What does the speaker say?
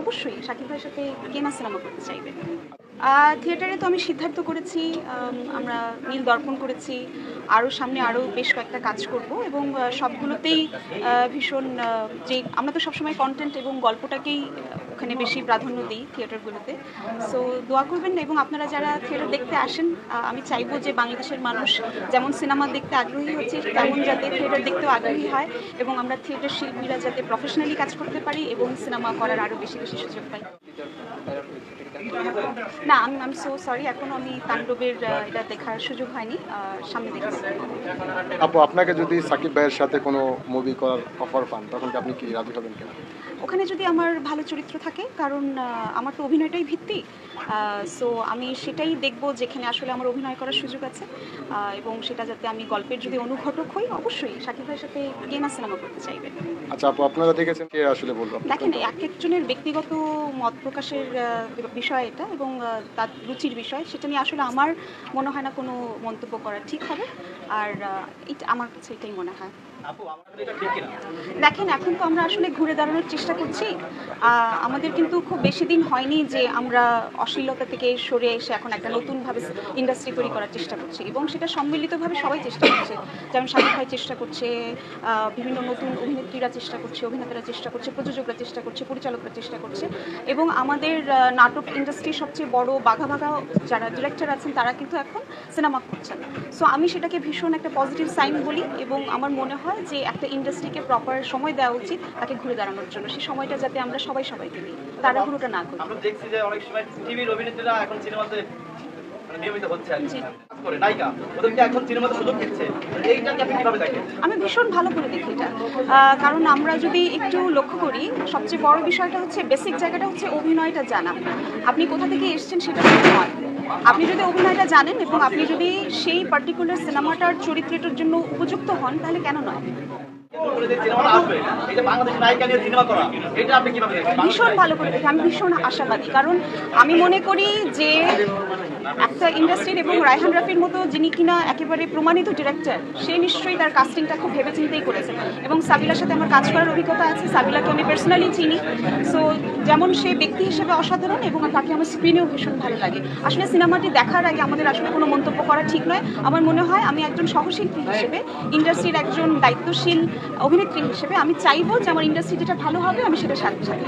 অবশ্যই, শাকিব ভাইয়ের সাথে কেনা সিনেমা করতে চাইবে। থিয়েটারে তো আমি সিদ্ধার্থ করেছি আমরা নীল দর্পণ করেছি আরও সামনে আরও বেশ কয়েকটা কাজ করব এবং সবগুলোতেই ভীষণ যে আমরা তো সবসময় কন্টেন্ট এবং গল্পটাকেই ওখানে বেশি প্রাধান্য দিই থিয়েটারগুলোতে। সো দোয়া করবেন এবং আপনারা যারা থিয়েটার দেখতে আসেন আমি চাইব যে বাংলাদেশের মানুষ যেমন সিনেমা দেখতে আগ্রহী হচ্ছে, তেমন যাতে থিয়েটার দেখতেও আগ্রহী হয় এবং আমরা থিয়েটার শিল্পীরা যাতে প্রফেশনালি কাজ করতে পারি এবং সিনেমা করার আরও বেশি বেশি সুযোগ পাই। না আমি আমি সো সরি এখনও আমি তাণ্ডবের এটা দেখার সুযোগ হয়নি। সামনে দেখছি। আপু আপনাকে যদি সাকিব ভাইয়ের সাথে কোনো মুভি করার অফার পান তখন কি আপনি কি রাজি হবেন কিনা? ওখানে যদি আমার ভালো চরিত্র থাকে কারণ আমার তো অভিনয়টাই ভিত্তি সো আমি সেটাই দেখব যেখানে আসলে আমার অভিনয় করার সুযোগ আছে এবং সেটা যাতে আমি গল্পের যদি অনুঘটক হই অবশ্যই সাকিব ভাইয়ের সাথে না সিনেমা করতে চাইবে। আচ্ছা আপু আপনারা দেখেছেন কে আসলে বলব দেখেন এক একজনের ব্যক্তিগত মত প্রকাশের আহ, বিষয় এটা এবং তার রুচির বিষয়। সেটা নিয়ে আসলে আমার মনে হয় না কোনো মন্তব্য করা ঠিক হবে। আর আমার কাছে এটাই মনে হয়। দেখেন, এখন তো আমরা আসলে ঘুরে দাঁড়ানোর চেষ্টা করছি। আমাদের কিন্তু খুব বেশি দিন হয়নি যে আমরা অশ্লীলতা থেকে সরে এসে এখন একটা নতুনভাবে ইন্ডাস্ট্রি তৈরি করার চেষ্টা করছি এবং সেটা সম্মিলিতভাবে সবাই চেষ্টা করছে। যেমন শাকিব ভাই চেষ্টা করছে বিভিন্ন নতুন অভিনেত্রীরা চেষ্টা করছে, অভিনেতারা চেষ্টা করছে, প্রযোজকরা চেষ্টা করছে, পরিচালকরা চেষ্টা করছে এবং আমাদের নাটক ইন্ডাস্ট্রির সবচেয়ে বড় বাঘা বাঘা যারা ডিরেক্টর আছেন, তারা কিন্তু এখন সিনেমা করছেন। সো আমি সেটাকে ভীষণ একটা পজিটিভ সাইন বলি এবং আমার মনে হয় যে একটা ইন্ডাস্ট্রিকে প্রপার সময় দেওয়া উচিত তাকে ঘুরে দাঁড়ানোর জন্য। সেই সময়টা যাতে আমরা সবাই সবাইকে দিই তারা পুরোটা না করি। আমরা দেখছি যে অনেক সময় টিভির অভিনেত্রীরা এখন সিনেমাতে নিয়মিত হচ্ছে আর কি। জি। কাজ করে নায়িকা। ওদেরকে এখন সিনেমাতে সুযোগ দিচ্ছে। এইটাকে আপনি কীভাবে দেখেন? আমি ভীষণ ভালো করে দেখি এটা। কারণ আমরা যদি একটু লক্ষ্য করি সবচেয়ে বড় বিষয়টা হচ্ছে বেসিক জায়গাটা হচ্ছে অভিনয়টা জানা। আপনি কোথা থেকে এসেছেন সেটা নয়। আপনি যদি অভিনয়টা জানেন এবং আপনি যদি সেই পার্টিকুলার সিনেমাটার চরিত্রটার জন্য উপযুক্ত হন তাহলে কেন নয়? ভীষণ ভালো করে দেখি। আমি ভীষণ আশাবাদী। কারণ আমি মনে করি যে একটা ইন্ডাস্ট্রির এবং রায়হান রাফির মতো যিনি কিনা একেবারে প্রমাণিত ডিরেক্টর সে নিশ্চয়ই তার কাস্টিংটা খুব ভেবেচিন্তেই করেছে। এবং সাবিলার সাথে আমার কাজ করার অভিজ্ঞতা আছে, সাবিলাকে আমি পার্সোনালি চিনি। সো যেমন সে ব্যক্তি হিসেবে অসাধারণ এবং তাকে আমার স্ক্রিনেও ভীষণ ভালো লাগে। আসলে সিনেমাটি দেখার আগে আমাদের আসলে কোনো মন্তব্য করা ঠিক নয়। আমার মনে হয় আমি একজন সহশিল্পী হিসেবে ইন্ডাস্ট্রির একজন দায়িত্বশীল অভিনেত্রী হিসেবে আমি চাইব যে আমার ইন্ডাস্ট্রি যেটা ভালো হবে আমি সেটা সাথে সাথে